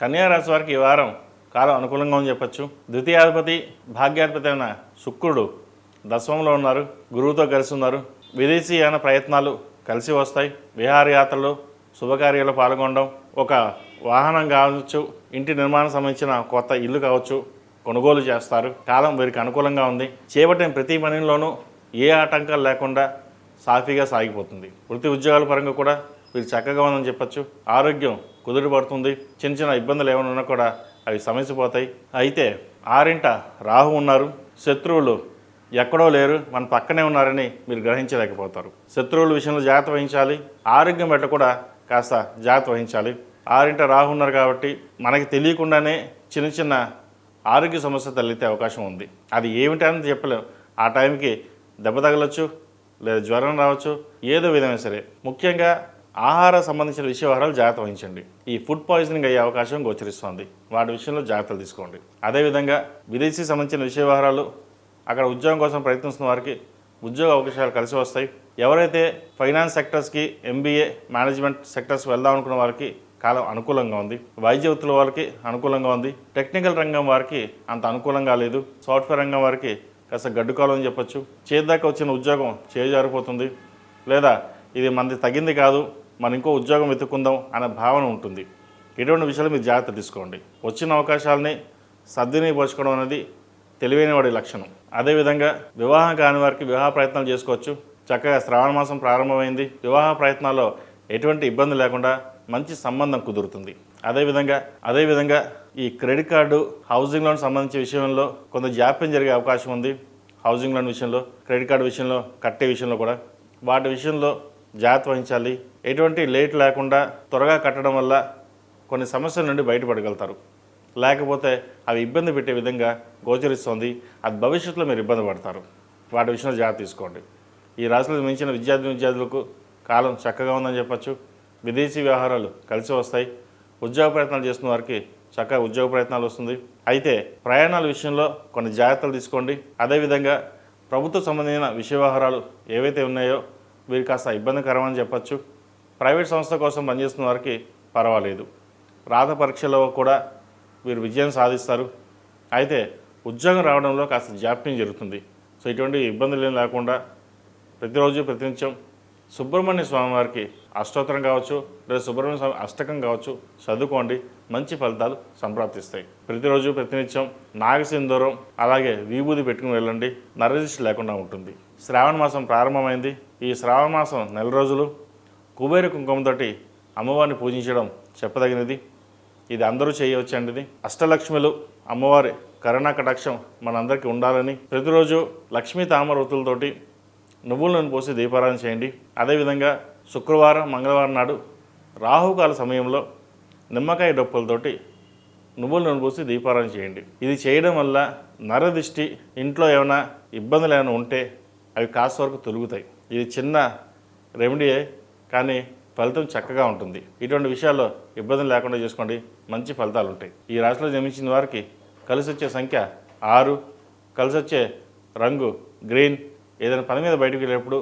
కన్యారాశి వారికి ఈ వారం కాలం అనుకూలంగా అని చెప్పచ్చు. ద్వితీయాధిపతి భాగ్యాధిపతి అయిన శుక్రుడు దశమంలో ఉన్నారు గురువుతో కలిసి ఉన్నారు. విదేశీయాన ప్రయత్నాలు కలిసి వస్తాయి. విహారయాత్రలు శుభకార్యాలు పాల్గొనడం ఒక వాహనం కావచ్చు ఇంటి నిర్మాణం సంబంధించిన కొత్త ఇల్లు కావచ్చు కొనుగోలు చేస్తారు. కాలం వీరికి అనుకూలంగా ఉంది. చేపట్టిన ప్రతి పనిలోనూ ఏ ఆటంకాలు లేకుండా సాఫీగా సాగిపోతుంది. వృత్తి ఉద్యోగాల పరంగా కూడా వీరు చక్కగా ఉందని చెప్పచ్చు. ఆరోగ్యం కుదురుపడుతుంది చిన్న చిన్న ఇబ్బందులు ఏమైనా ఉన్నా కూడా అవి సమసిపోతాయి. అయితే ఆరింట రాహు ఉన్నారు. శత్రువులు ఎక్కడో లేరు. మన పక్కనే ఉన్నారని మీరు గ్రహించలేకపోతారు. శత్రువుల విషయంలో జాగ్రత్త వహించాలి. ఆరోగ్యం బట్ట కూడా కాస్త జాగ్రత్త వహించాలి. ఆరింట రాహు ఉన్నారు కాబట్టి మనకి తెలియకుండానే చిన్న చిన్న ఆరోగ్య సమస్య తలెత్తే అవకాశం ఉంది. అది ఏమిటని చెప్పలేం. ఆ టైంకి దెబ్బ తగలొచ్చు లేదా జ్వరం రావచ్చు ఏదో విధమైనా సరే. ముఖ్యంగా ఆహార సంబంధించిన విషయవహారాలు జాగ్రత్త వహించండి. ఈ ఫుడ్ పాయిజనింగ్ అయ్యే అవకాశం గోచరిస్తోంది. వాటి విషయంలో జాగ్రత్తలు తీసుకోండి. అదేవిధంగా విదేశీ సంబంధించిన విషయవహారాలు అక్కడ ఉద్యోగం కోసం ప్రయత్నిస్తున్న వారికి ఉద్యోగ అవకాశాలు కలిసి వస్తాయి. ఎవరైతే ఫైనాన్స్ సెక్టర్స్కి ఎంబీఏ మేనేజ్మెంట్ సెక్టర్స్ వెళ్దాం అనుకున్న వారికి కాలం అనుకూలంగా ఉంది. వైద్య వృత్తుల వారికి అనుకూలంగా ఉంది. టెక్నికల్ రంగం వారికి అంత అనుకూలంగా లేదు. సాఫ్ట్వేర్ రంగం వారికి కాస్త గడ్డుకాలం అని చెప్పొచ్చు. చేద్దాకా వచ్చిన ఉద్యోగం చేజారిపోతుంది. లేదా ఇది మనది తగింది కాదు. మనం ఇంకో ఉద్యోగం వెతుక్కుందాం అనే భావన ఉంటుంది. ఇటువంటి విషయాలు మీరు జాగ్రత్త తీసుకోండి. వచ్చిన అవకాశాలని సద్వినియోగపరచుకోవడం అనేది తెలివైన వాడి లక్షణం. అదేవిధంగా వివాహం కాని వారికి వివాహ ప్రయత్నాలు చేసుకోవచ్చు. చక్కగా శ్రావణ మాసం ప్రారంభమైంది. వివాహ ప్రయత్నాల్లో ఎటువంటి ఇబ్బంది లేకుండా మంచి సంబంధం కుదురుతుంది. అదేవిధంగా అదేవిధంగా ఈ క్రెడిట్ కార్డు హౌసింగ్ లోన్ సంబంధించిన విషయంలో కొంత జాప్యం జరిగే అవకాశం ఉంది. హౌసింగ్ లోన్ విషయంలో క్రెడిట్ కార్డు విషయంలో కట్టే విషయంలో కూడా. వాటి విషయంలో జాగ్రత్త వహించాలి. ఎటువంటి లేట్ లేకుండా త్వరగా కట్టడం వల్ల కొన్ని సమస్యల నుండి బయటపడగలుగుతారు. లేకపోతే అవి ఇబ్బంది పెట్టే విధంగా గోచరిస్తుంది. అది భవిష్యత్తులో మీరు ఇబ్బంది పడతారు. వాటి విషయంలో జాగ్రత్త తీసుకోండి. ఈ రాశులకు మించిన విద్యార్థి విద్యార్థులకు కాలం చక్కగా ఉందని చెప్పచ్చు. విదేశీ వ్యవహారాలు కలిసి వస్తాయి. ఉద్యోగ ప్రయత్నాలు చేస్తున్న వారికి చక్కగా ఉద్యోగ ప్రయత్నాలు వస్తుంది. అయితే ప్రయాణాల విషయంలో కొన్ని జాగ్రత్తలు తీసుకోండి. అదేవిధంగా ప్రభుత్వ సంబంధించిన విషయ వ్యవహారాలు ఏవైతే ఉన్నాయో వీరు కాస్త ఇబ్బందికరమని చెప్పచ్చు. ప్రైవేట్ సంస్థ కోసం పనిచేస్తున్న వారికి పర్వాలేదు. రాత పరీక్షలో కూడా వీరు విజయం సాధిస్తారు. అయితే ఉద్యోగం రావడంలో కాస్త జాప్యం జరుగుతుంది. సో ఇటువంటి ఇబ్బందులు ఏం లేకుండా ప్రతిరోజు ప్రతినిత్యం సుబ్రహ్మణ్య స్వామి వారికి అష్టోత్తరం కావచ్చు లేదా సుబ్రహ్మణ్య స్వామి అష్టకం కావచ్చు చదువుకోండి. మంచి ఫలితాలు సంప్రాప్తిస్తాయి. ప్రతిరోజు ప్రతినిత్యం నాగసింధూరం అలాగే విభూది పెట్టుకుని వెళ్ళండి. నరదిష్టి లేకుండా ఉంటుంది. శ్రావణ మాసం ప్రారంభమైంది. ఈ శ్రావణ మాసం నెల రోజులు కుబేర కుంకుమతోటి అమ్మవారిని పూజించడం చెప్పదగినది. ఇది అందరూ చేయవచ్చండిది. అష్టలక్ష్మిలు అమ్మవారి కరుణా కటాక్షం మనందరికీ ఉండాలని ప్రతిరోజు లక్ష్మీ తామరవతులతోటి నువ్వుల నూనె పోసి దీపారాధన చేయండి. అదేవిధంగా శుక్రవారం మంగళవారం నాడు రాహుకాల సమయంలో నిమ్మకాయ డొప్పులతోటి నువ్వులు నూనె పోసి దీపారాధన చేయండి. ఇది చేయడం వల్ల నరదిష్టి ఇంట్లో ఏమైనా ఇబ్బందులు ఏమైనా ఉంటే అవి కాస్త వరకు తొలుగుతాయి. ఇది చిన్న రెమెడీయే కానీ ఫలితం చక్కగా ఉంటుంది. ఇటువంటి విషయాల్లో ఇబ్బందులు లేకుండా చేసుకోండి. మంచి ఫలితాలు ఉంటాయి. ఈ రాశిలో జన్మించిన వారికి కలిసి వచ్చే సంఖ్య ఆరు. కలిసి వచ్చే రంగు గ్రీన్. ఏదైనా పని మీద బయటకు వెళ్ళేటప్పుడు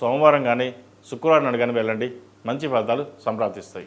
సోమవారం కానీ శుక్రవారం నాడు కానీ వెళ్ళండి. మంచి ఫలితాలు సంప్రాప్తిస్తాయి.